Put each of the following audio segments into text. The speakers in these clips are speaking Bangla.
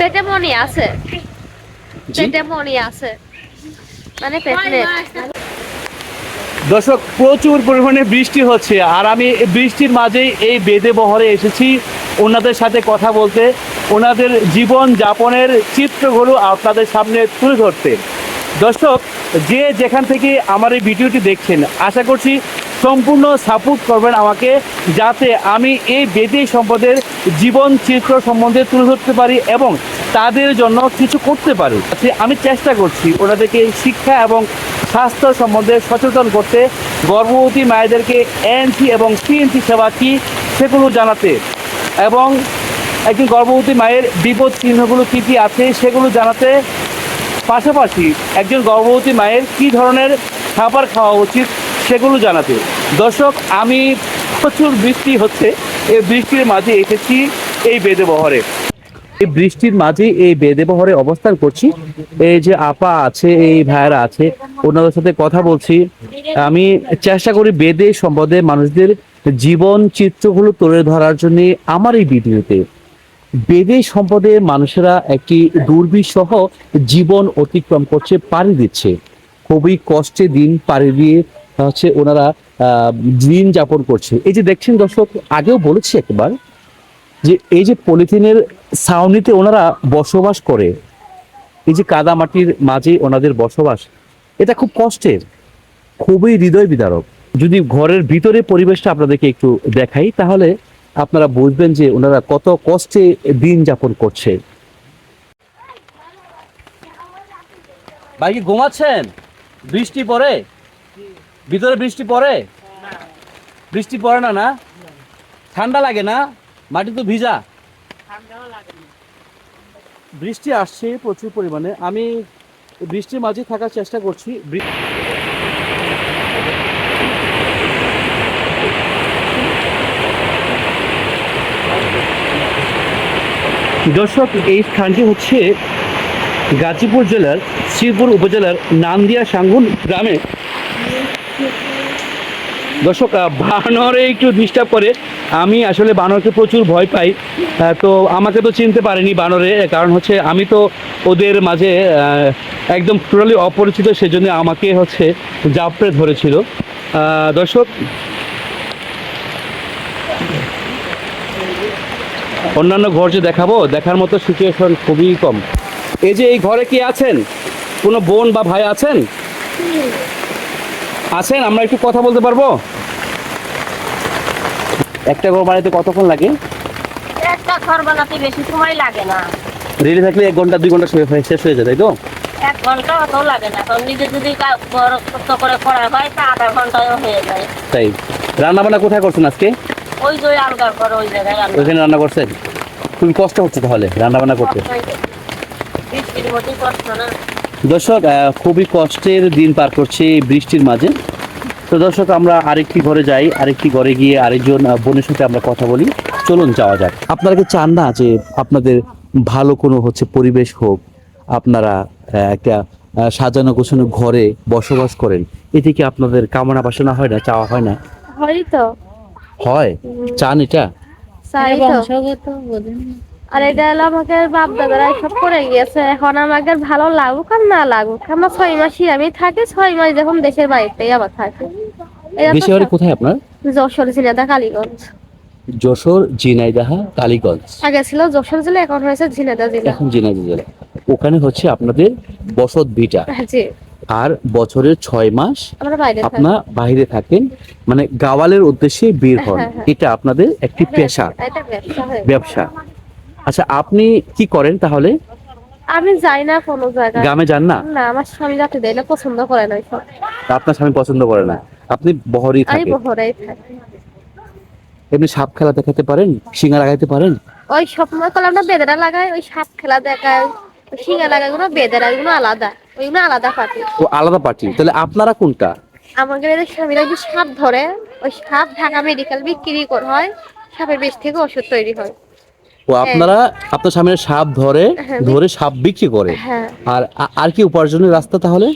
পেটে মনি আছে। পেটে মনি আছে। মানে পেটে দর্শক প্রচুর পরিমাণে বৃষ্টি হচ্ছে আর আমি বৃষ্টির মাঝেই এই বেদে বহরে এসেছি। ওনাদের সাথে কথা বলতে ওনাদের জীবন যাপনের চিত্রগুলো আপনাদের সামনে তুলে ধরতে। দর্শক যে যেখান থেকে আমার এই ভিডিওটি দেখছেন আশা করছি সম্পূর্ণ সাপোর্ট করবেন আমাকে যাতে আমি এই বেদে সম্পদের জীবন চিত্র সম্বন্ধে তুলে ধরতে পারি এবং তাদের জন্য কিছু করতে পারি। আমি চেষ্টা করছি ওনাদেরকে শিক্ষা এবং স্বাস্থ্য সম্বন্ধে সচেতন করতে। গর্ভবতী মায়েদেরকে এনসি এবং সিএনসি সেবা কী সেগুলো জানাতে এবং একজন গর্ভবতী মায়ের বিপদ চিহ্নগুলো কী কী আছে সেগুলো জানাতে। পাশাপাশি একজন গর্ভবতী মায়ের কী ধরনের খাবার খাওয়া উচিত সেগুলো জানাতে। দর্শক, আমি প্রচুর বৃষ্টি হচ্ছে, এই বৃষ্টির মাঝে এসেছি এই বেদে বহরে এই বৃষ্টির মাঝে এই বেদে বহরে অবস্থান করছি। এই যে আপা আছে, এই ভাইয়েরা আছে, ওনাদের সাথে কথা বলছি। আমি চেষ্টা করি বেদে সম্পদে মানুষদের জীবন চিত্রগুলো তুলে ধরার জন্য আমার এই ভিডিওতে। বেদে সম্পদে মানুষেরা একটি দুর্বিসহ জীবন অতিক্রম করছে, পাড়ি দিচ্ছে। খুবই কষ্টে দিন পাড়ি দিয়ে হচ্ছে ওনারা দিন যাপন করছে। এই যে দেখছেন দর্শক, আগেও বলেছি একবার যে এই যে পলিথিনের ছাউনিতে ওনারা বসবাস করে, এই যে কাদা মাটির মাঝে ওনাদের বসবাস, এটা খুব কষ্টের, খুবই হৃদয় বিদারক। যদি ঘরের ভিতরে পরিবেশটা আপনাদেরকে একটু দেখাই, তাহলে আপনারা বুঝবেন যে ওনারা কত কষ্টে দিন যাপন করছে। ভাই কি ঘুমাচ্ছেন? বৃষ্টি পড়ে? ভিতরে বৃষ্টি পড়ে? বৃষ্টি পড়ে না না? ঠান্ডা লাগে না? মাটি তো ভিজা? বৃষ্টি আসছে প্রচুর পরিমাণে। আমি বৃষ্টির মাঝে থাকার চেষ্টা করছি। দর্শক এই স্থানটি হচ্ছে গাজীপুর জেলার শ্রীপুর উপজেলার নান্দিয়া সাঙ্গুন গ্রামে দর্শক বানরে একটু ডিস্টার্ব করে। আমি আসলে বানরকে প্রচুর ভয় পাই। তো আমাকে তো চিনতে পারেনি বানরে কারণ হচ্ছে আমি তো ওদের মাঝে একদম টোটালি অপরিচিত, সেজন্য আমাকে হচ্ছে জাপড়ে ধরেছিল। দর্শক, অন্যান্য ঘর যে দেখাবো, দেখার মতো সিচুয়েশন খুবই কম। এই যে এই ঘরে কি আছেন? কোনো বোন বা ভাই আছেন? আছেন? আমরা একটু কথা বলতে পারব? একটা ঘর বানাইতে কতক্ষণ লাগে? একটা ঘর বানাতে বেশি সময় লাগে না। রেডি থাকলে এক ঘণ্টা দুই ঘণ্টা হয়ে- শেষ হয়ে যায় তাই তো? এক ঘণ্টা অত লাগে না। কারণ নিজে যদি কা- বড় করে করা হয় তা আধা ঘন্টায় হয়ে যায়। তাই। রান্না বান্না কোথায় করছেন আজকে? ওই যে আলগা ঘর ওই জায়গায় রান্না ওইখানে রান্না করছেন? খুবই কষ্ট হচ্ছে তাহলে রান্না বান্না করতে বৃষ্টির মধ্যে কষ্ট না। দর্শক আহ, খুবই কষ্টের দিন পার করছে বৃষ্টির মাঝে। তো দর্শক আমরা আরেকটি ঘরে যাই আরেকটি ঘরে গিয়ে আরেকজন বোনের সাথে আমরা কথা বলি। চলুন যাওয়া যাক। আপনারা কি চান না যে আপনাদের ভালো কোনো হচ্ছে পরিবেশ হোক? আপনারা একটা সাজানো গোছানো ঘরে বসবাস করেন। এতে কি আপনাদের কামনা বাসনা হয় না চাওয়া হয় না? হয়? তো। হয় চান এটা আর এটা হলো আমাকে বাপ দাদারা সব করে গিয়েছে। এখন আমাকে ভালো লাগুক আর না লাগুক। আমরা ছয় মাসই আমি থাকি ছয় মাস যখন দেশের বাড়িতেই আবার থাকি। এটা তো দেশে বাড়ি কোথায় আপনার? যশোর ঝিনাদা কালীগঞ্জ। যশোর ঝিনাইদাহা কালীগঞ্জ। আগে ছিল যশোর জেলা এখন হয়েছে ঝিনাদা জেলা। এখন ঝিনাইদহ জেলা। ওখানে হচ্ছে আপনাদের বসত ভিটা। হ্যাঁ, জি। আর বছরের ছয় মাস আপনার বাইরে থাকেন। মানে গাওয়ালের উদ্দেশ্যে বের হন। হ্যাঁ, হ্যাঁ। এটা আপনাদের একটি পেশা। ব্যবসা। আচ্ছা আপনি কি করেন তাহলে? আমি যাই না কোনো জায়গায়। গ্রামে যান না? না আমার স্বামী দেয় না পছন্দ করে না সব আপনার স্বামী পছন্দ করে না? আপনি বহরই আমি থাকেন। বহরাই থাকি। এমনি সাপ খেলা দেখাতে পারেন? সিঙ্গা লাগাইতে পারেন? ওই করলে আমরা বেদেরা লাগাই ওই সাপ খেলা দেখায় ওই শিঙা লাগাই গুলো বেদেরা আলাদা ওইগুলো আলাদা পার্টি। ও আলাদা পার্টি? তাহলে আপনারা কোনটা? আমাদের এদের স্বামীরা সাপ ধরে ওই সাপ ঢাকা মেডিকেল বিক্রি করা হয় সাপের বেশ থেকে ওষুধ তৈরি হয়। ও আপনারা আপনার সামনে সাপ ধরে হ্যাঁ, ধরে সাপ বিক্রি করে। হ্যাঁ। আর আর কি উপার্জনের রাস্তা তাহলে?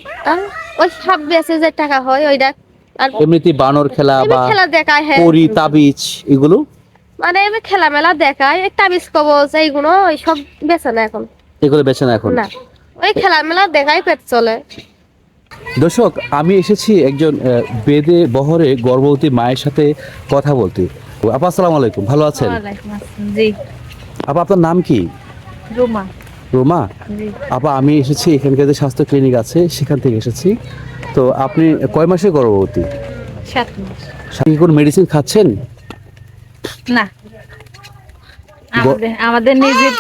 ওই সাপ বেচে যে টাকা হয় ওইটা আর এমনিতে বানর খেলা বা খেলা দেখায় হ্যাঁ। পরি তাবিজ এগুলো? মানে এমনি খেলামেলা দেখায় এই তাবিজ কবচ এইগুলো সব বেছে না এখন। এগুলো বেছে না এখন? না। ওই খেলামেলা দেখাই পেট চলে। দর্শক আমি এসেছি একজন আহ, বেদে বহরে গর্ভবতী মায়ের সাথে কথা বলতে। আপা আসসালামু আলাইকুম ভালো আছেন? জি। আপা আপনার নাম কি? রুমা। রোমা? আপা আমি এসেছি এখানকার যে স্বাস্থ্য ক্লিনিক আছে সেখান থেকে এসেছি। তো আপনি কয় মাসে গর্ভবতী? সাত মাস। কি কোনো মেডিসিন খাচ্ছেন? না। আমাদের আমাদের নিজের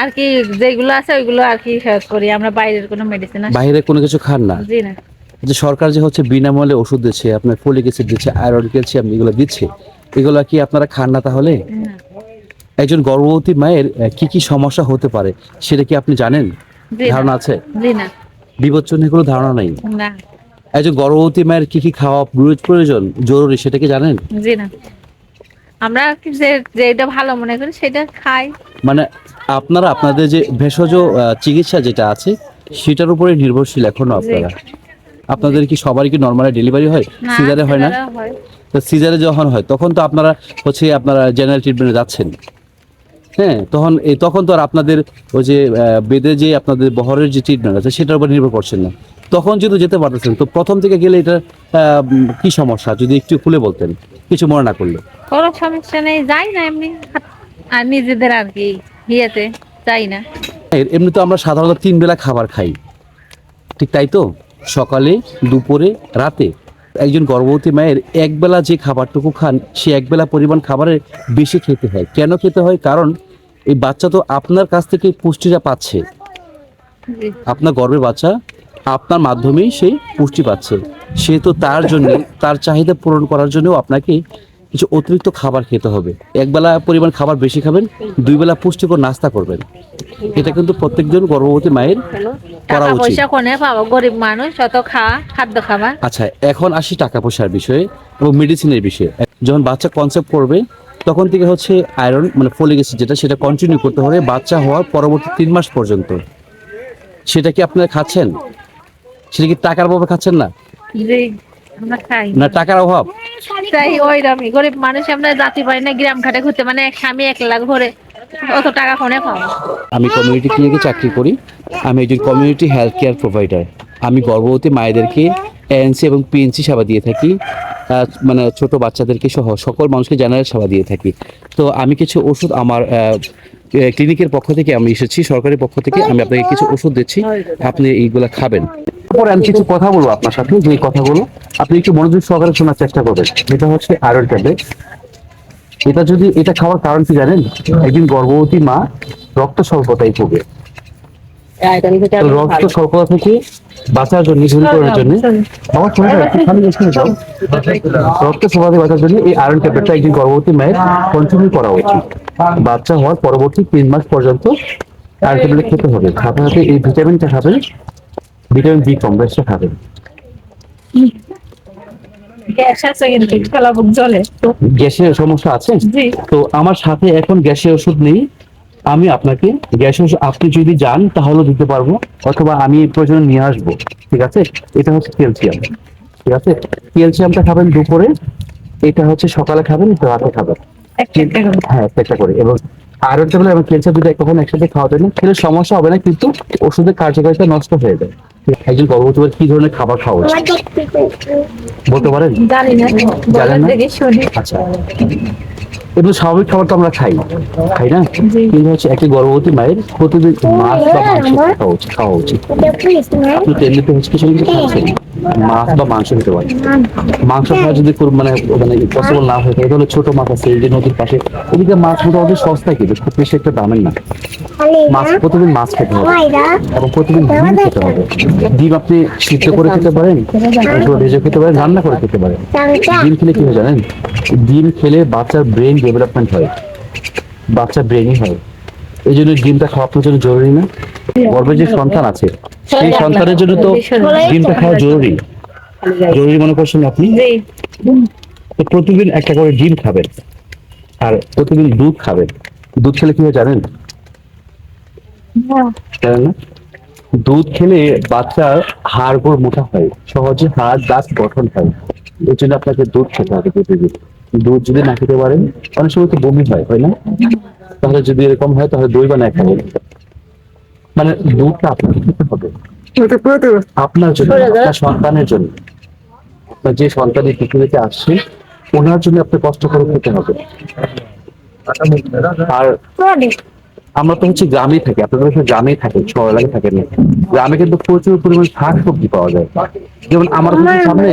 আর কি যেগুলো আছে ওইগুলো আর কি করি। আমরা বাইরের কোনো মেডিসিন বাইরে কোনো কিছু খান না? জি না। যে সরকার যে হচ্ছে বিনামূল্যে ওষুধ দিচ্ছে আপনার ফলিক অ্যাসিড দিচ্ছে আয়রন ক্যালসিয়াম এগুলো দিচ্ছে এগুলো কি আপনারা খান না তাহলে? একজন গর্ভবতী মায়ের কি কি সমস্যা হতে পারে সেটা কি আপনি জানেন? ধারণা আছে? জি না বিপজ্জনক এগুলো ধারণা নাই? একজন গর্ভবতী মায়ের কি কি খাওয়া প্রয়োজ- প্রয়োজন জরুরি সেটা কি জানেন? জি না আমরা যেটা ভালো মনে করি সেটা খাই। মানে আপনারা আপনাদের যে ভেষজ চিকিৎসা যেটা আছে সেটার উপরে নির্ভরশীল এখনও আপনারা। আপনাদের কি সবারই কি নর্মালি ডেলিভারি হয়? সিজারে হয় না? তো সিজারে যখন হয় তখন তো আপনারা হচ্ছে আপনারা জেনারেল ট্রিটমেন্টে যাচ্ছেন। হ্যাঁ তখন এই তখন তো আর আপনাদের ওই যে বেদে যে আপনাদের বহরের যে ট্রিটমেন্ট আছে সেটার উপর নির্ভর করছেন না। তখন যদি যেতে পারতেছেন তো প্রথম থেকে গেলে এটা কি সমস্যা? যদি একটু খুলে বলতেন কিছু মনে না করলে। কোনো সমস্যা নেই যাই না এমনি। আর নিজেদের আর কি ইয়েতে যাই না। এর- এমনি তো আমরা সাধারণত তিন বেলা খাবার খাই। ঠিক তাই তো? সকালে দুপুরে রাতে। একজন গর্ভবতী মায়ের একবেলা যে খাবারটুকু খান সে একবেলা পরিমাণ খাবারের বেশি খেতে হয়। কেন খেতে হয়? কারণ এই বাচ্চা তো আপনার কাছ থেকে পুষ্টিটা পাচ্ছে। আপনার গর্ভের বাচ্চা আপনার মাধ্যমেই সে পুষ্টি পাচ্ছে। সে তো তার জন্য তার চাহিদা পূরণ করার জন্য আপনাকে কিছু অতিরিক্ত খাবার খেতে হবে। একবেলা পরিমাণ খাবার বেশি খাবেন দুই বেলা পুষ্টিকর নাস্তা করবেন। এটা কিন্তু প্রত্যেকজন গর্ভবতী মায়ের করা উচিত। গরিব মানুষ অত খাওয়া খাদ্য খাবার। আচ্ছা এখন আসি টাকা পয়সার বিষয়ে এবং মেডিসিনের বিষয়ে। যখন বাচ্চা কনসেপ্ট করবে তখন থেকে হচ্ছে আয়রন মানে ফলিক অ্যাসিড যেটা সেটা কন্টিনিউ করতে হবে বাচ্চা হওয়ার পরবর্তী তিন মাস পর্যন্ত। সেটা কি আপনারা খাচ্ছেন? সেটা কি টাকার অভাবে খাচ্ছেন না? না টাকার অভাব? তাই ওই গরিব মানুষ আমরা জাতি পারি না গ্রাম খাটে ঘুরতে। মানে স্বামী এক লাখ ভরে অত টাকা কোনে পাবো? আমি কমিউনিটি ক্লিনিকে চাকরি করি। আমি একজন কমিউনিটি হেলথ কেয়ার প্রোভাইডার আমি গর্ভবতী মায়েদেরকে এএনসি এবং পিএনসি সেবা দিয়ে থাকি। মানে ছোট বাচ্চাদেরকে সহ সকল মানুষকে জেনারেল সেবা দিয়ে থাকি। তো আমি কিছু ওষুধ আমার ক্লিনিকের পক্ষ থেকে আমি এসেছি, সরকারের পক্ষ থেকে আমি আপনাকে কিছু ওষুধ দিচ্ছি। আপনি এইগুলা খাবেন। তারপরে আমি কিছু কথা বলব আপনার সাথে, যে কথাগুলো আপনি একটু মনোযোগ সহকারে শোনার চেষ্টা করবেন। এটা হচ্ছে আয়রন ট্যাবলেট। এটা যদি, এটা খাওয়ার কারণ কি জানেন? একদিন গর্ভবতী মা রক্ত স্বল্পতায় ভোগে। রক্ত স্বল্পতা থেকে বাঁচার জন্য। রক্ত থেকে বাঁচার জন্য এই আয়রন ট্যাবলেটটা একদিন গর্ভবতী মায়ের কন্টিনিউ করা উচিত। বাচ্চা হওয়ার পরবর্তী তিন মাস পর্যন্ত আয়রন ট্যাবলেট খেতে হবে। সাথে সাথে এই ভিটামিনটা খাবেন ভিটামিন বি কমপ্লেক্সটা খাবেন। গ্যাসের সমস্যা আছে? তো আমার সাথে এখন গ্যাসের ওষুধ নেই। আমি আপনাকে গ্যাস আপনি যদি যান তাহলে দিতে পারব। অথবা আমি প্রয়োজন নিয়ে আসব। ঠিক আছে? এটা হচ্ছে ক্যালসিয়াম। ঠিক আছে? ক্যালসিয়ামটা খাবেন দুপুরে। এটা হচ্ছে সকালে খাবেন রাতে খাবেন। হ্যাঁ চেষ্টা করে। এবং আয়রন ট্যাবলেট এবং ক্যালসিয়াম দুটো কখন একসাথে খাওয়া যায় না। খেলে সমস্যা হবে না কিন্তু ওষুধের কার্যকারিতা নষ্ট হয়ে যায়। একজন গর্ভবতী কি ধরনের খাবার খাওয়া উচিত? বলতে পারেন? জানি না জানেন? আচ্ছা। এগুলো স্বাভাবিক খাবার তো আমরা খাই খাই না? কিন্তু হচ্ছে একটি গর্ভবতী মায়ের প্রতিদিন মাছ বা মাংস খাওয়া উচিত খাওয়া উচিত। আপনি তো এমনিতে হচ্ছে কিছু কিছু খাচ্ছেন। মাছ বা মাংস খেতে পারেন। মাংস খাওয়া যদি মানে মানে পসিবল না হয়ে থাকে তাহলে ছোট মাছ আছে এই যে নদীর পাশে। ওদিকে মাছ মোটামুটি সস্তায় কিন্তু খুব বেশি একটা দামের না। মাছ প্রতিদিন মাছ খেতে হবে। এবং প্রতিদিন ডিম খেতে হবে। ডিম আপনি সিদ্ধ করে খেতে পারেন ভেজে খেতে পারেন রান্না করে খেতে পারেন। ডিম খেলে কি হয় জানেন? ডিম খেলে বাচ্চার ব্রেন ডেভেলপমেন্ট হয়। বাচ্চার ব্রেনই হয়। এই জন্য ডিমটা খাওয়া আপনার জন্য জরুরি না। গর্ভে যে সন্তান আছে সেই সন্তানের জন্য তো ডিমটা খাওয়া জরুরি। জরুরি মনে করছেন আপনি? তো প্রতিদিন একটা করে ডিম খাবেন। আর প্রতিদিন দুধ খাবেন। দুধ খেলে কি হয় জানেন? দুধ খেলে বাচ্চার হাড় গোড় মোটা হয় সহজে হাড় দাঁত গঠন হয়। এই জন্য আপনাকে দুধ খেতে হবে প্রতিদিন। দুধ যদি না খেতে পারেন অনেক সময় তো বমি হয় হয় না? তাহলে যদি এরকম হয় তাহলে দই বানায় খাবেন। মানে দুধটা আপনাকে খেতে হবে। আপনার জন্য আপনার সন্তানের জন্য। আপনার যে সন্তান এই পৃথিবীতে আসছে ওনার জন্য আপনি কষ্ট করে খেতে হবে। আর আমরা তো হচ্ছে গ্রামে থাকি আপনাদের হচ্ছে গ্রামেই থাকেন শহর এলাকায় থাকেন না। গ্রামে কিন্তু প্রচুর পরিমাণ শাক সবজি পাওয়া যায়। যেমন আমার সামনে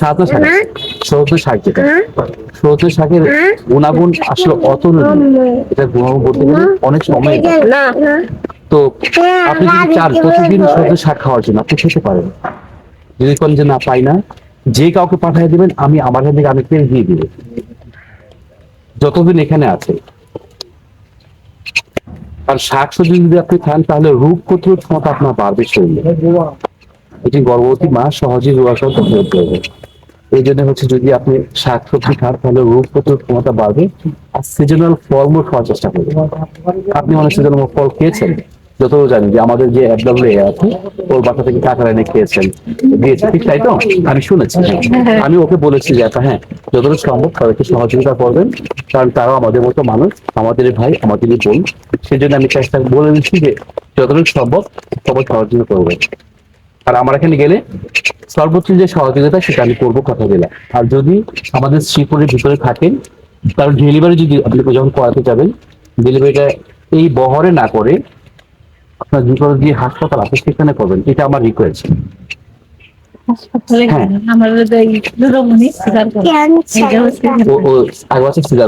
সাত শাক শাক যেটা। সৌত শাকের গুণাগুণ আসলে অত এটা গুণাগুণ বলতে গেলে অনেক সময় তো আপনি যদি চান প্রতিদিন সৌত শাক খাওয়ার জন্য আপনি খেতে পারেন। যদি কোন যে না পাই না যে কাউকে পাঠিয়ে দিবেন আমি আমার থেকে আমি পেয়ে দিয়ে দিব। যতদিন এখানে আছে। আর শাক সবজি যদি আপনি খান, তাহলে রোগ প্রতিরোধ ক্ষমতা আপনার বাড়বে শরীরে। এটি গর্ভবতী মা সহজেই রোগাক্রান্ত প্রতিরোধ করবে এই জন্য হচ্ছে যদি আপনি শাক সবজি খান, তাহলে রোগ প্রতিরোধ ক্ষমতা বাড়বে। আর সিজনাল ফলমূল খাওয়ার চেষ্টা করবেন। আপনি অনেক সিজনাল ফল খেয়েছেন? যতটুকু জানি যে আমাদের যে আছে ওর বাসা থেকে কাঁকড়া এনে খেয়েছেন। দিয়েছে ঠিক তাই তো? আমি শুনেছি। হ্যাঁ। আমি ওকে বলেছি যে আপা হ্যাঁ যতটুকু সম্ভব তাদেরকে সহযোগিতা করবেন। কারণ তারাও আমাদের মতো মানুষ আমাদেরই ভাই আমাদেরই বোন। সেই জন্য আমি চেষ্টা বলে দিচ্ছি যে যতটুকু সম্ভব সবাই সহযোগিতা করবেন। আর আমার এখানে গেলে সর্বোচ্চ যে সহযোগিতা সেটা আমি করব কথা দিলাম আর যদি আমাদের শ্রীপুরের ভিতরে থাকেন কারণ ডেলিভারি যদি আপনি যখন করাতে যাবেন ডেলিভারিটা এই বহরে না করে আপনার যে হাসপাতাল আছে সেখানে করবেন এটা আমার রিকোয়েস্ট হ্যাঁ।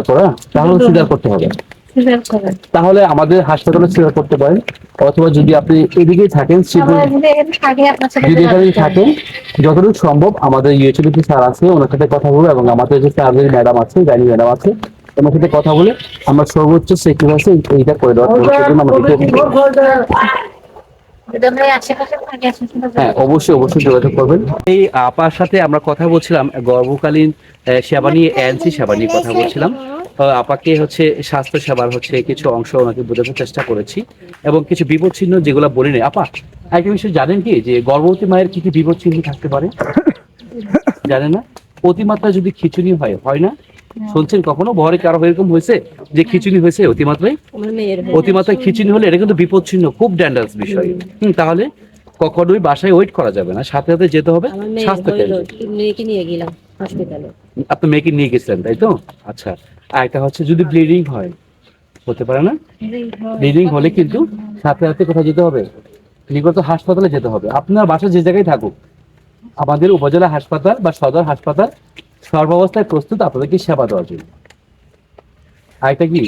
করা। তাহলে করতে হবে। তাহলে আমাদের হাসপাতালে সিজার করতে পারেন অথবা যদি আপনি এদিকে থাকেন যদি এখানে থাকেন যতটুকু সম্ভব আমাদের ইউটিউবে স্যার আছে ওনার সাথে কথা বলব এবং আমাদের যে সার্জারি ম্যাডাম আছে গাইনি ম্যাডাম আছে ওনার সাথে কথা বলে আমরা সর্বোচ্চ সেক্রিফাইসে এইটা করে দেওয়ার জন্য আমাদেরকে হ্যাঁ অবশ্যই অবশ্যই যোগাযোগ করবেন। এই আপার সাথে আমরা কথা বলছিলাম গর্ভকালীন সেবা নিয়ে এনসি সেবা নিয়ে কথা বলছিলাম। আপাকে হচ্ছে স্বাস্থ্য সেবার হচ্ছে কিছু অংশ ওনাকে বোঝানোর চেষ্টা করেছি এবং কিছু বিপদ চিহ্ন যেগুলো বলে নেই। আপা একটা বিষয় জানেন কি যে গর্ভবতী মায়ের কি কি বিপদ চিহ্ন থাকতে পারে? জানেন না? অতিমাত্রা যদি খিচুড়ি হয় হয় না? শুনছেন কখনো? বহরে কারও এরকম হয়েছে যে খিচুনি হয়েছে অতিমাত্রায়? অতিমাত্রায় খিচুনি হলে এটা কিন্তু বিপদ চিহ্ন খুব ডেঞ্জারাস বিষয়। হুম, তাহলে কখনোই বাসায় ওয়েট করা যাবে না সাথে সাথে যেতে হবে স্বাস্থ্য কেন্দ্রে। মেয়েকে নিয়ে গেলাম হসপিটালে আপনি মেয়েকে নিয়ে গেছিলেন তাই তো? আচ্ছা আর একটা হচ্ছে যদি ব্লিডিং হয় হতে পারে না? ব্লিডিং হলে কিন্তু সাথে সাথে কোথায় যেতে হবে নিকট হাসপাতালে যেতে হবে। আপনার বাসা যে জায়গায় থাকুক আমাদের উপজেলা হাসপাতাল বা সদর হাসপাতাল সর্বাবস্থায় প্রস্তুত আপনাদেরকে সেবা দেওয়ার জন্য। আরেকটা কি,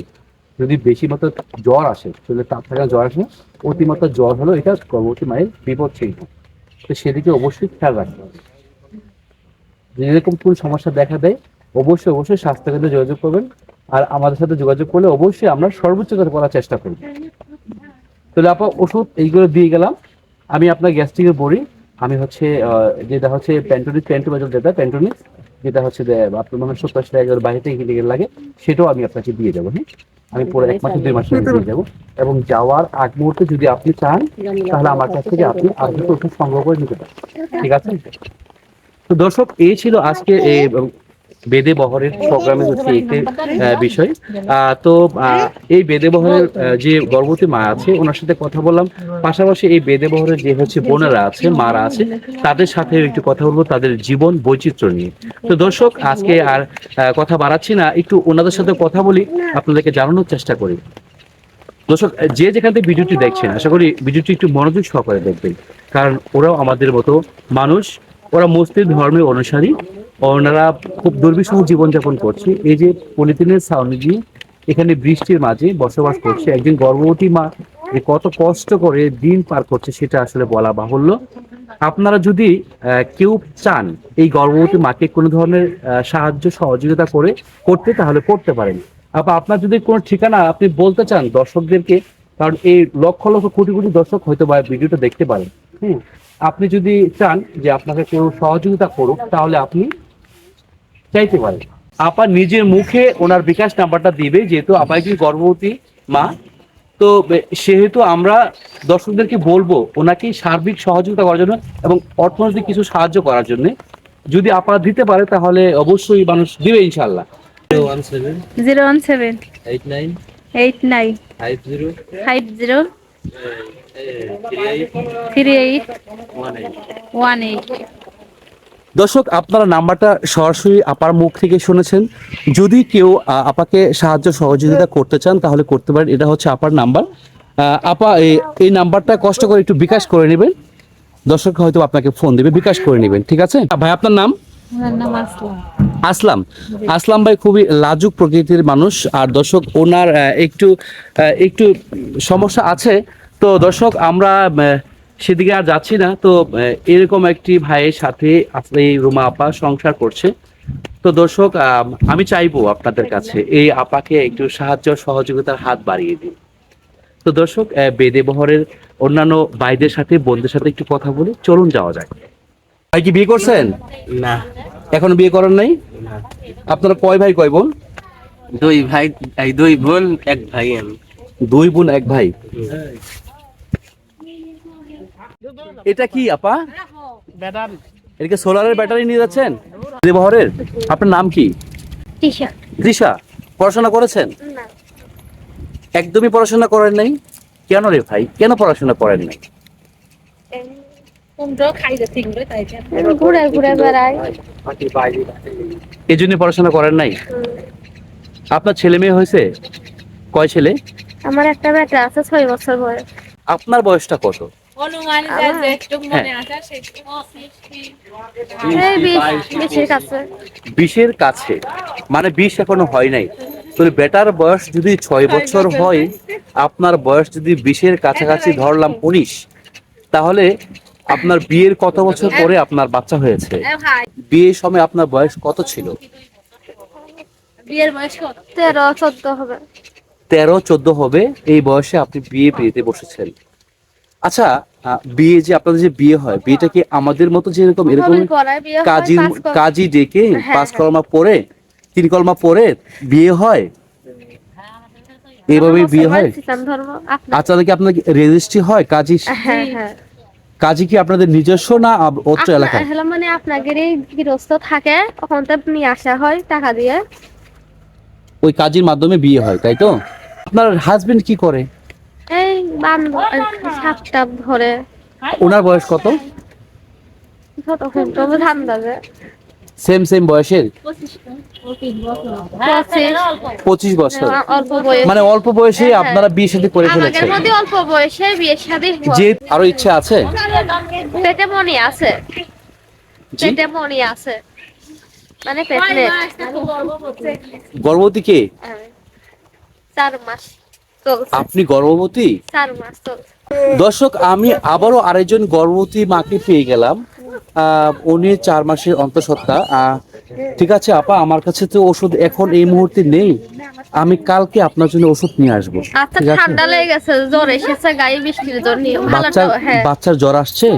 যদি বেশি মতো জ্বর আসে, শরীরে তাপ থাকা জ্বর আসে, অতিমাত্রা জ্বর হলো এটা গর্ভবতী মায়ের বিপদ চিহ্ন তো সেদিকে অবশ্যই খেয়াল রাখতে হবে। যদি এরকম কোন সমস্যা দেখা দেয়, অবশ্যই অবশ্যই স্বাস্থ্যকেন্দ্রে যোগাযোগ করবেন। আর আমাদের সাথে যোগাযোগ করলে অবশ্যই আমরা সর্বোচ্চ করে করার চেষ্টা করব। তাহলে আপা, ওষুধ এইগুলো দিয়ে গেলাম। আমি আপনার গ্যাস্ট্রিকের বড়ি, আমি হচ্ছে যেটা হচ্ছে প্যান্টোনিক প্যান্টোবাজল যেটা প্যান্টোনিক যেটা হচ্ছে যে আপনার মানে সত্তর টাকা বাইরে থেকে কিনে লাগে সেটাও আমি আপনাকে দিয়ে যাব হ্যাঁ? আমি পুরো এক মাসে দুই মাসে দিয়ে যাব এবং যাওয়ার আগ মুহূর্তে যদি আপনি চান তাহলে আমার কাছ থেকে আপনি আর দুটো ওষুধ সংগ্রহ করে নিতে পারেন। ঠিক আছে? তো দর্শক এই ছিল আজকে এই বেদে বহরের প্রোগ্রামে হচ্ছে একটি বিষয়। তো এই বেদে বহরের যে গর্ভবতী মা আছে ওনার সাথে কথা বললাম। পাশাপাশি এই বেদে বহরের যে হচ্ছে বোনেরা আছে মারা আছে তাদের সাথে একটু কথা বলব তাদের জীবন বৈচিত্র্য নিয়ে। তো দর্শক আজকে আর কথা বাড়াচ্ছি না একটু ওনাদের সাথে কথা বলি আপনাদেরকে জানানোর চেষ্টা করি। দর্শক যে যেখান থেকে ভিডিওটি দেখছেন আশা করি ভিডিওটি একটু মনোযোগ সহকারে দেখবেন কারণ ওরাও আমাদের মতো মানুষ ওরা মুসলিম ধর্মের অনুসারী ওনারা খুব দুর্বিষহ জীবনযাপন করছে। এই যে পলিথিনের সাউন্ড দিয়ে এখানে বৃষ্টির মাঝে বসবাস করছে। একজন গর্ভবতী মা যে কত কষ্ট করে দিন পার করছে সেটা আসলে বলা বাহুল্য। আপনারা যদি কেউ চান এই গর্ভবতী মাকে কোনো ধরনের সাহায্য সহযোগিতা করে করতে, তাহলে করতে পারেন। আবার আপনার যদি কোনো ঠিকানা আপনি বলতে চান দর্শকদেরকে, কারণ এই লক্ষ লক্ষ কোটি কোটি দর্শক হয়তো বা ভিডিওটা দেখতে পারেন। হুম, আপনি যদি চান যে আপনাকে কেউ সহযোগিতা করুক, তাহলে আপনি চাইতে পারেন আপা নিজের মুখে ওনার বিকাশ নাম্বারটা দিবে যেহেতু আপা একজন গর্ভবতী মা। তো সেহেতু আমরা দর্শকদেরকে বলব ওনাকে সার্বিক সহযোগিতা করার জন্য এবং অর্থনৈতিক কিছু সাহায্য করার জন্য। যদি আপা দিতে পারে তাহলে অবশ্যই মানুষ দিবে ইনশাল্লাহ one seven zero one seven eight nine eight nine five zero five zero three three eight one eight. One eight. দর্শক আপনারা নাম্বারটা সরাসরি আপার মুখ থেকে শুনেছেন। যদি কেউ আপাকে সাহায্য সহযোগিতা করতে চান তাহলে করতে পারেন। এটা হচ্ছে আপার নাম্বার। আপা এই- নাম্বারটা কষ্ট করে একটু বিকাশ করে নেবেন। দর্শক হয়তো আপনাকে ফোন দেবে বিকাশ করে নেবেন। ঠিক আছে? ভাই আপনার নাম? আসলাম। আসলাম। আসলাম ভাই খুবই লাজুক প্রকৃতির মানুষ। আর দর্শক ওনার একটু একটু সমস্যা আছে। তো দর্শক আমরা সেদিকে আর যাচ্ছি না। তো এরকম একটি ভাইয়ের সাথে আসলে এই রুমা আপা সংসার করছে। তো দর্শক আমি চাইব আপনাদের কাছে এই আপাকে একটু সাহায্য সহযোগিতার হাত বাড়িয়ে দিন। তো দর্শক বেদে বহরের অন্যান্য ভাইদের সাথে বোনদের সাথে একটু কথা বলি। চলুন যাওয়া যাক। ভাই কি বিয়ে করছেন? না। এখনও বিয়ে করেন নাই? আপনারা কয় ভাই কয় বোন? দুই ভাই দুই বোন এক ভাই দুই বোন এক ভাই। এটা কি আপা? এদিকে সোলারের ব্যাটারি নিয়ে যাচ্ছেন? দেবহরের? আপনার নাম কি? শার্ট তৃষা পড়াশোনা করেছেন? না। একদমই পড়াশোনা করেন নাই? কেন রে ভাই? কেন পড়াশোনা করেন নাই? এই জন্য পড়াশোনা করেন নাই? আপনার ছেলে মেয়ে হয়েছে? কয় ছেলে? আমার একটা বেটা আছে ছয় বছর বয়স। আপনার বয়সটা কত? এই বিশ বিশের কাছে। মানে বিশ এখনও হয় নাই। তো বেটার বয়স যদি ছয় বছর হয় আপনার বয়স যদি বিশের কাছাকাছি ধরলাম উনিশ তাহলে আপনার বিয়ের কত বছর পরে আপনার বাচ্চা হয়েছে? বিয়ের সময় আপনার বয়স কত ছিল? বিয়ের বয়স তেরো চোদ্দ হবে। তেরো চোদ্দ হবে এই বয়সে আপনি বিয়ে বিয়েতে বসেছেন। আচ্ছা বিয়ে যে আপনাদের যে বিয়ে হয় বিয়েটা কি আমাদের মতো যেরকম এরকম কাজী কাজী ডেকে হ্যাঁ, পাঁচ হ্যাঁ। কলমা পরে তিন কলমা পরে বিয়ে হয়? এইভাবেই বিয়ে হয়? আপনার। কি আপনাদের রেজিস্ট্রি হয় কাজী? হ্যাঁ কাজী কি আপনাদের নিজস্ব না অত্র আপনার- হলো মানে আপনাদের গৃহস্থ থাকে ওখান থেকে নিয়ে আসা হয় টাকা দিয়ে। ওই কাজীর মাধ্যমে বিয়ে হয় তাই তো? আপনার হাজবেন্ড কি করে? এই বান সাতটা ধরে। ওনার বয়স কত? ছোট খুব সেম সেম বয়সের? পঁচিশ বছর। মানে অল্প বয়সে হ্যাঁ, আপনারা বিয়ে শাদী করে ফেলেছেন। অল্প বয়সে বিয়ে শাদী যে আরও ইচ্ছা আছে? পেটে মনি আছে। পেটে মনি আছে। মানে পেটে গর্ভবতী কে? হ্যাঁ। চার মাস। আপনি গর্ভবতী? দর্শক আমি আবারও আরেকজন গর্ভবতী মাকে পেয়ে গেলাম। আহ, উনি চার মাসের অন্তঃসত্ত্বা। আহ, ঠিক আছে আপা আমার কাছে তো ওষুধ এখন এই মুহূর্তে নেই। আমি কালকে আপনার জন্য ওষুধ নিয়ে আসব। আচ্ছা ঠান্ডা লেগে গেছে জ্বর এসেছে গায়ে বৃষ্টির জন্য ভালো বাচ্চার হ্যাঁ। বাচ্চার জ্বর আসছে?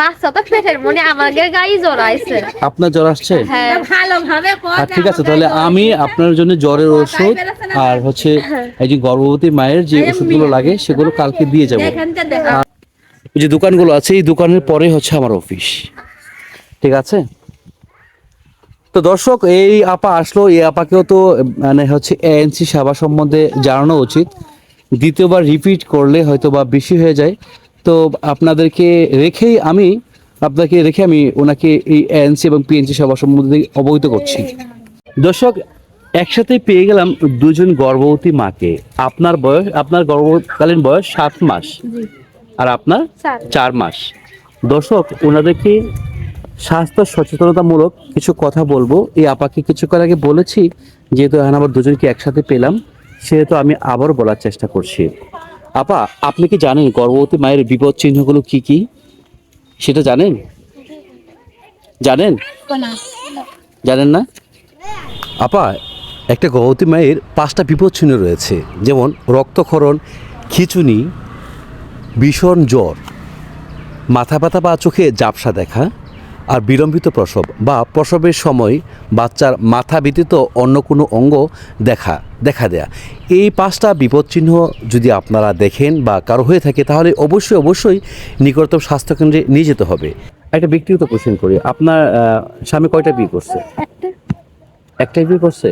বাচ্চা তো পেটের মনে আমাদের গায়ে জ্বর আইছে। আপনার জ্বর আসছে? হ্যাঁ। ভালোভাবে ঠিক আছে তাহলে আমি আপনার জন্য জ্বরের ওষুধ আর হচ্ছে এই যে গর্ভবতী মায়ের যে ওষুধগুলো লাগে সেগুলো কালকে দিয়ে যাব। ওই যে দোকানগুলো আছে এই দোকানের পরে হচ্ছে আমার অফিস। ঠিক আছে? তো দর্শক এই আপা আসলো এই আপাকেও তো মানে হচ্ছে এএনসি সেবা সম্বন্ধে জানানো উচিত। দ্বিতীয়বার রিপিট করলে হয়তো বা বেশি হয়ে যায়। তো আপনাদেরকে রেখেই আমি আপনাকে রেখে আমি ওনাকে এই এএনসি এবং পিএনসি সেবা সম্বন্ধে অবহিত করছি। দর্শক একসাথে পেয়ে গেলাম দুজন গর্ভবতী মাকে। আপনার বয়স আপনার গর্ভকালীন বয়স সাত মাস। আর আপনার? চার। চার মাস। দর্শক ওনাদেরকে স্বাস্থ্য সচেতনতামূলক কিছু কথা বলব। এই আপাকে কিছুক্ষণ আগে বলেছি, যেহেতু এখন আবার দুজনকে একসাথে পেলাম, সেহেতু আমি আবার বলার চেষ্টা করছি। আপা, আপনি কি জানেন গর্ভবতী মায়ের বিপদ চিহ্নগুলো কি কি? সেটা জানেন? জানেন? জানেন না? আপা, একটা গর্ভবতী মায়ের পাঁচটা বিপদ চিহ্ন রয়েছে, যেমন রক্তক্ষরণ, খিচুনি, ভীষণ জ্বর, মাথা ব্যথা বা চোখে জাপসা দেখা আর বিলম্বিত প্রসব বা প্রসবের সময় বাচ্চার মাথা ব্যতীত অন্য কোনো অঙ্গ দেখা দেখা দেয়া। এই পাঁচটা বিপদ চিহ্ন যদি আপনারা দেখেন বা কারও হয়ে থাকে তাহলে অবশ্যই অবশ্যই নিকটতম স্বাস্থ্যকেন্দ্রে নিয়ে যেতে হবে। একটা ব্যক্তিগত কোশ্চেন করি। আপনার স্বামী কয়টা বিয়ে করছে? একটাই বিয়ে করছে?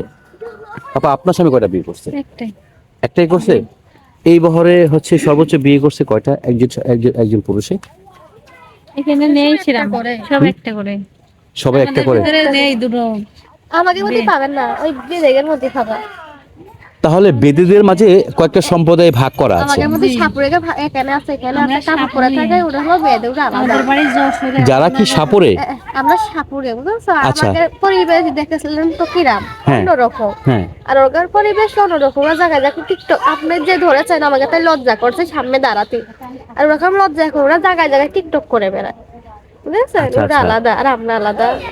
আপা আপনার স্বামী কয়টা বিয়ে করছে? একটাই। একটাই করছে? এই বহরে হচ্ছে সর্বোচ্চ বিয়ে করছে কয়টা? একজন একজন একজন পুরুষে? এখানে নেই সেরকম সব একটা করে। সবাই একটা করে? নেই দুটো। আমাকে মধ্যে পাবেন না ওই বেদেগের মধ্যে পাবা তাহলে বেদীদের মাঝে কয়েকটা সম্প্রদায় ভাগ করা আছে। যারা কি সাপরে? আমরা সাপুরে বুঝছ? আচ্ছা। আমাদের পরিবেশ দেখেছিলেন তো কিরাম? হ্যাঁ। অন্যরকম। হ্যাঁ। আর ওদের পরিবেশ অন্যরকম। ওরা জায়গায় দেখো টিকটক আপনি যে ধরেছেন আমাকে তাই লজ্জা করছে সামনে দাঁড়াতে। আর ওরকম লজ্জা করে ওরা জায়গায় জায়গায় টিকটক করে বেড়ায়।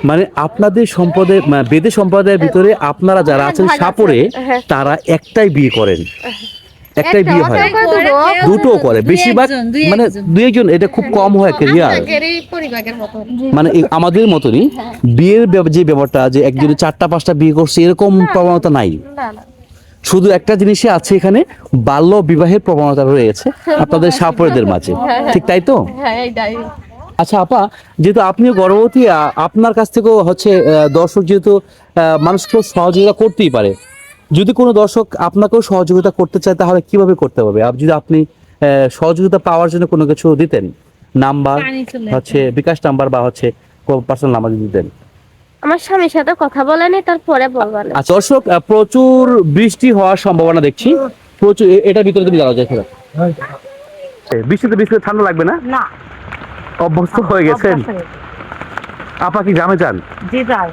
মানে আপনাদের সম্প্রদায় মানে বেদে সম্প্রদায়ের ভিতরে আপনারা যারা আছেন ভাগ সাপরে হ্যাঁ। তারা একটাই বিয়ে করেন। একটাই বিয়ে হয়। দুটো। করে। বেশিরভাগ মানে দুই একজন এটা খুব কম হয় মতো। মানে আমাদের মতনই বিয়ের যে ব্যাপারটা যে একজনে চারটা পাঁচটা বিয়ে করছে এরকম প্রবণতা নাই। শুধু একটা জিনিসই আছে এখানে বাল্য বিবাহের প্রবণতা রয়েছে আপনাদের সাপরেদের মাঝে। ঠিক তাই তো? হ্যাঁ আচ্ছা আপা যেহেতু আপনিও গর্ভবতী আপনার কাছ থেকেও হচ্ছে দর্শক যেহেতু মানুষকে সহযোগিতা করতেই পারে যদি কোনো দর্শক আপনাকেও সহযোগিতা করতে চায় তাহলে কীভাবে করতে হবে? যদি আপনি সহযোগিতা পাওয়ার জন্য কোনো কিছু দিতেন নাম্বার হচ্ছে বিকাশ নাম্বার বা হচ্ছে পার্সোনাল নাম্বার যদি দিতেন। আমার স্বামীর সাথে কথা বলেনি তারপরে বলবেন আচ্ছা দর্শক প্রচুর বৃষ্টি হওয়ার সম্ভাবনা দেখছি। প্রচুর এটার ভিতরে তুমি দাঁড়াও যাই বৃষ্টিতে বৃষ্টিতে ঠান্ডা লাগবে না? না। অভ্যস্ত হয়ে গেছেন? আপা কি গ্রামে যান? জি যাই।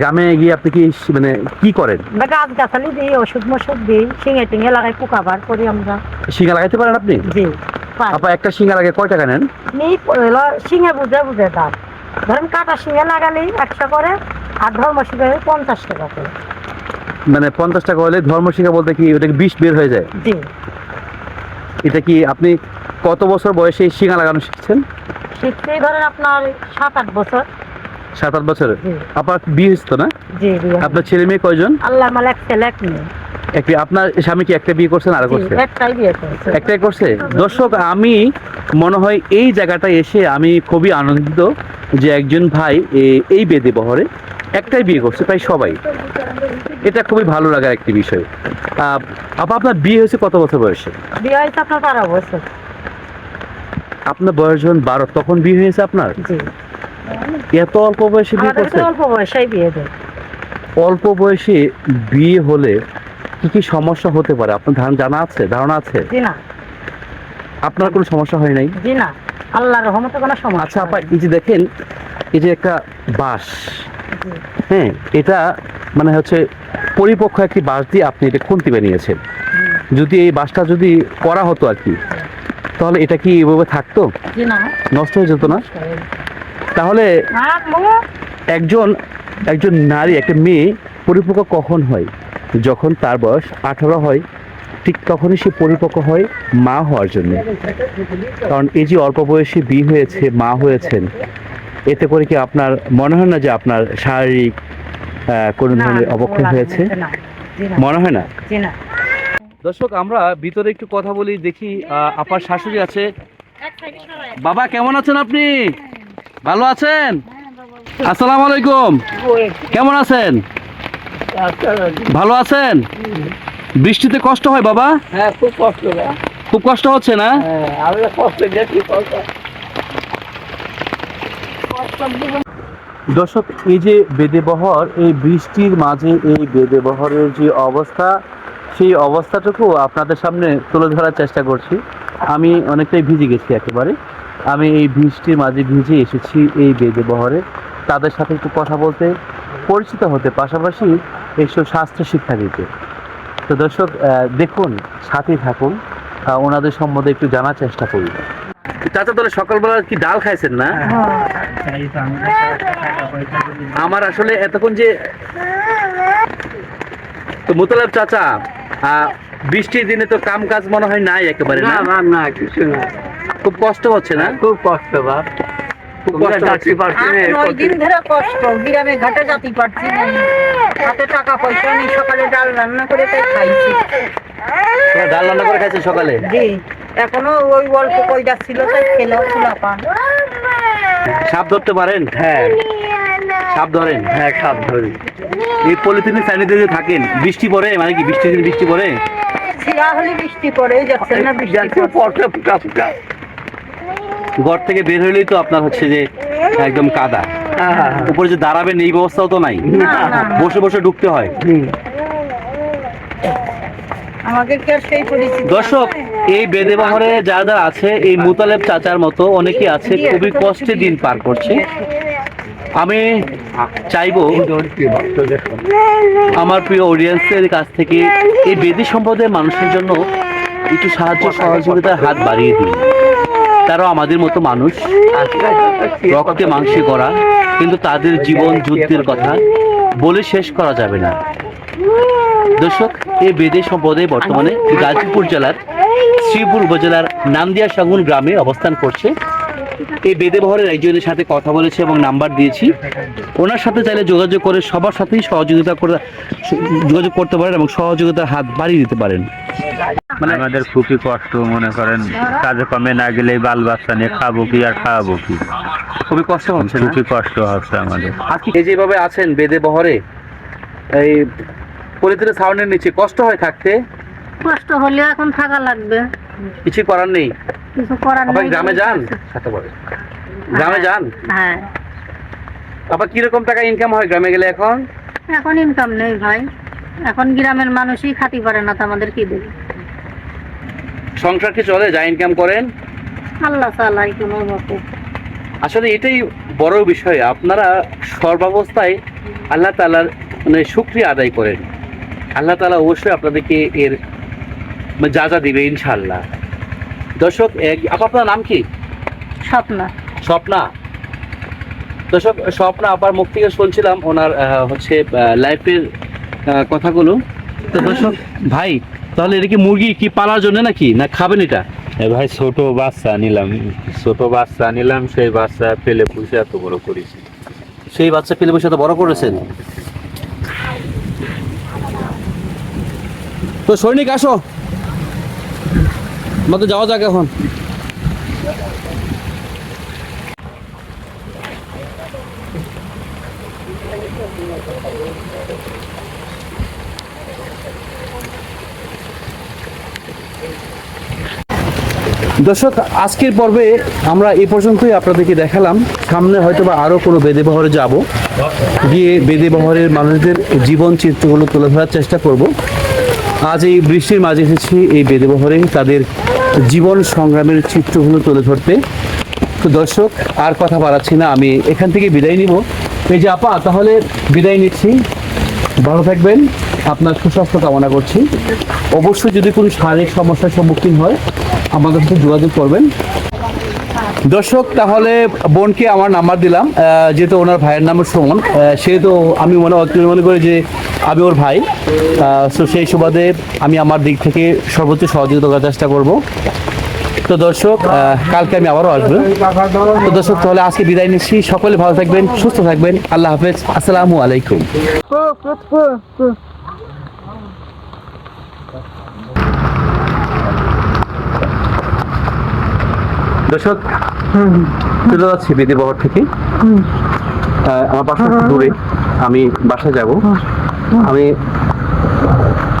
গ্রামে গিয়ে আপনি কি মানে কি করেন? গাছ গাছালি দিই ওষুধ মশুদ দিই শিঙে টিঙে লাগাই পোকা বার করি আমরা। শিঙা লাগাইতে পারেন আপনি? জি আপা একটা শিঙা লাগে কয় টাকা নেন? নেই শিঙে বুঝে বুঝে দাম। ধরেন কাটা শিঙে লাগালেই একশো করে আর ধর্ম শিঙে পঞ্চাশ টাকা করে। মানে পঞ্চাশ টাকা হলে ধর্ম শিঙা বলতে কি ওটা কি বিষ বের হয়ে যায়? জি। এটা কি আপনি কত বছর বয়সে এই শিঙা লাগানো শিখছেন? শিখতে ধরেন আপনার সাত আট বছর। সাত আট বছরে। আপনার বিয়ে হয়েছে না? জি আপনার ছেলে মেয়ে কয়জন? আল্লাহ মাল এক ছেলে এক মেয়ে। একটি আপনার স্বামী কি একটা বিয়ে করছেন আর করছে? একটাই বিয়ে করেছে। একটাই করছে? দর্শক আমি মনে হয় এই জায়গাটায় এসে আমি খুবই আনন্দিত যে একজন ভাই এই বেদে বহরে একটাই বিয়ে করছে প্রায় সবাই। এটা খুবই ভালো লাগার একটি বিষয়। আপা আপনার বিয়ে হয়েছে কত বছর বয়সে? বিয়ে হয়েছে আপনার বারো বছর। আপনার বয়স যখন বারো তখন বিয়ে হয়েছে আপনার? এত অল্প বয়সে বিয়ে করছে? অল্প বয়সেই বিয়ে দেয়। অল্প বয়সে বিয়ে হলে কি কি সমস্যা হতে পারে? আপনার ধারণা জানা আছে? ধারণা আছে? জি না। আপনার কোনো সমস্যা হয় নাই? জি না। আল্লাহর রহমতে কোনো সমস্যা আচ্ছা আপা এই যে দেখেন এই যে একটা জি। হ্যাঁ এটা মানে হচ্ছে পরিপক্ক একটি বাঁশ দিয়ে আপনি এটা খুন্তি বানিয়েছেন। যদি এই বাঁশটা যদি করা হতো আর কি তাহলে এটা কি এভাবে থাকতো? নষ্ট হয়ে যেত না? তাহলে একজন একজন নারী একটা মেয়ে পরিপক্ক কখন হয়? যখন তার বয়স আঠারো হয় ঠিক তখনই সে পরিপক্ক হয় মা হওয়ার জন্য। কারণ এই যে অল্প বয়সে বিয়ে হয়েছে মা হয়েছেন এতে করে কি আপনার মনে হয় না যে আপনার শারীরিক কোনো ধরনের অবক্ষয় হয়েছে? মনে হয় না। দর্শক আমরা ভিতরে একটু কথা বলি দেখি আপার শাশুড়ি আছে। বাবা কেমন আছেন আপনি? ভালো আছেন? আসসালামু আলাইকুম। কেমন আছেন? ভালো আছেন? বৃষ্টিতে কষ্ট হয় বাবা? হ্যাঁ খুব কষ্ট খুব কষ্ট হচ্ছে না? কষ্ট দর্শক এই যে বেদেবহর এই বৃষ্টির মাঝে এই বেদেবহরের যে অবস্থা সেই অবস্থাটুকু আপনাদের সামনে তুলে ধরার চেষ্টা করছি। আমি অনেকটাই ভিজে গেছি একেবারে। আমি এই বৃষ্টির মাঝে ভিজে এসেছি এই বেদেবহরে। তাদের সাথে একটু কথা বলতে পরিচিত হতে, পাশাপাশি এইসব স্বাস্থ্য শিক্ষা দিতে তো দর্শক দেখুন, সাথে থাকুন। ওনাদের সম্বন্ধে একটু জানার চেষ্টা করি। চাচা, তাহলে সকালবেলা কি ডাল খাইছেন না? আমার আসলে এতক্ষণ যে তো মুতালাব চাচা বৃষ্টির দিনে তো কাম কাজ মনে হয় নাই একেবারে না না? না কিছু না। খুব কষ্ট হচ্ছে না? খুব কষ্ট বাপ। খুব কষ্ট হচ্ছে। পারছি নয় দিন ধরে কষ্ট গ্রামে ঘাটে যাতে পারছি না হাতে টাকা পয়সা নেই সকালে ডাল রান্না করে তাই খাইছি। ডাল রান্না করে সকালে? জি এখনও ওই অল্প কয়টা ছিল তাই পান সাপ ধরতে পারেন? হ্যাঁ। সাপ ধরেন। হ্যাঁ ধরি এই পলিথিনের সাইডে যে থাকেন। বৃষ্টি পড়ে? মানে কি বৃষ্টি দিন বৃষ্টি পড়ে? বৃষ্টি না বৃষ্টি ঘর থেকে বের হলেই তো আপনার হচ্ছে যে একদম কাদা। উপরে যে দাঁড়াবেন এই ব্যবস্থাও তো নাই। বসে বসে ঢুকতে হয়। দর্শক এই বেদেবহরে যারা যারা আছে এই মুতালেব চাচার মতো অনেকে আছে খুবই কষ্টে দিন পার করছে। আমি চাইব আমার প্রিয় অডিয়েন্সের কাছ থেকে এই বেদি সম্প্রদায়ের মানুষের জন্য একটু সাহায্য সহযোগিতার হাত বাড়িয়ে দিন। তারাও আমাদের মতো মানুষ, রক্তে মাংসে করা কিন্তু তাদের জীবন যুদ্ধের কথা বলে শেষ করা যাবে না। দর্শক, এই বেদে সম্প্রদায় বর্তমানে গাজীপুর জেলার শ্রীপুর উপজেলার নান্দিয়া সাগুন গ্রামে অবস্থান করছে। এই বেদে বহরের একজনের সাথে কথা বলেছে এবং নাম্বার দিয়েছি। ওনার সাথে চাইলে যোগাযোগ করে সবার সাথেই সহযোগিতা করে যোগাযোগ করতে পারেন এবং সহযোগিতার হাত বাড়িয়ে দিতে পারেন। মানে আমাদের খুবই কষ্ট মনে করেন কাজে কমে না গেলে বাল বাচ্চা নিয়ে খাব কি আর খাওয়াবো কি? খুবই কষ্ট হচ্ছে? খুবই কষ্ট হচ্ছে আমাদের। এই যেভাবে আছেন বেদে বহরে এই পলিথিনের সাউন্ডের নিচে কষ্ট হয় থাকতে? কষ্ট হলে এখন থাকা লাগবে। কিছু করার নেই? কিছু করার নেই গ্রামে যান? সাথে বলে গ্রামে যান? হ্যাঁ। আবার কীরকম টাকা ইনকাম হয় গ্রামে গেলে এখন? এখন ইনকাম নেই ভাই। এখন গ্রামের মানুষই খাতি পারে না তো আমাদের কি দেবে? সংসার কি চলে? যা ইনকাম করেন? আল্লাহ চালাই কোনো মতে। আসলে এটাই বড় বিষয়। আপনারা সর্বাবস্থায় আল্লাহ তালার মানে শুক্রিয়া আদায় করেন। আল্লাহ তালা অবশ্যই আপনাদেরকে এর মানে যা যা দিবে ইনশাল্লাহ দর্শক এক- আপা আপনার নাম কি? স্বপ্না। স্বপ্না। দর্শক স্বপ্না আপার মুখ থেকে শুনছিলাম ওনার হচ্ছে লাইফের কথাগুলো। তো দর্শক ভাই তাহলে এটা কি মুরগি কি পালার জন্য নাকি? না খাবেন এটা? ভাই ছোট বাচ্চা নিলাম। ছোট বাচ্চা নিলাম সেই বাচ্চা পেলে পুষে এত বড় করেছি। সেই বাচ্চা পেলে বসে তো বড় করেছেন? তো সৈনিক আসো। আমাদের যাওয়া যাক এখন। দর্শক, আজকের পর্বে আমরা এ পর্যন্তই আপনাদেরকে দেখালাম। সামনে হয়তো বা আরও কোনো বেদে বহরে যাব। গিয়ে বেদে বহরের মানুষদের জীবন চিত্রগুলো তুলে ধরার চেষ্টা করব। আজ এই বৃষ্টির মাঝে এসেছি, এই বেদে বহরে তাদের জীবন সংগ্রামের চিত্রগুলো তুলে ধরতে। তো দর্শক, আর কথা বাড়াচ্ছি না, আমি এখান থেকে বিদায় নিব। এই যে আপা, তাহলে বিদায় নিচ্ছি। ভালো থাকবেন, আপনার সুস্বাস্থ্য কামনা করছি। অবশ্যই যদি কোনো শারীরিক সমস্যার সম্মুখীন হয়, আমাদের সাথে যোগাযোগ করবেন। দর্শক, তাহলে বোনকে আমার নাম্বার দিলাম। যেহেতু ওনার ভাইয়ের নাম সুমন সেহেতু আমি মনে মনে করি যে আমি ওর ভাই। তো সেই সুবাদে আমি আমার দিক থেকে সর্বোচ্চ সহযোগিতা করার চেষ্টা করব। তো দর্শক কালকে আমি আবারও আসব। তো দর্শক, তাহলে আজকে বিদায় নিচ্ছি। সকলে ভালো থাকবেন, সুস্থ থাকবেন। আল্লাহ হাফেজ। আসসালামু আলাইকুম। দর্শক, চলে যাচ্ছি বেদিবহর থেকে। আমার বাসা দূরে। আমি বাসায় যাব। আমি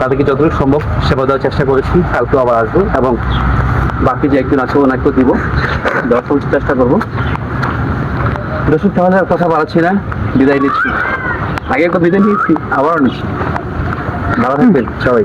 তাদেরকে যতটুকু সম্ভব সেবা দেওয়ার চেষ্টা করেছি। কালকেও আবার আসব এবং বাকি যে একজন আছে ওনাকেও দিব। দেওয়ার চেষ্টা করব। দর্শক, তাহলে আর কথা বাড়াচ্ছি না। বিদায় নিচ্ছি। আগে একবার বিদায় নিয়েছি, আবারও নিচ্ছি। ভালো থাকবেন সবাই।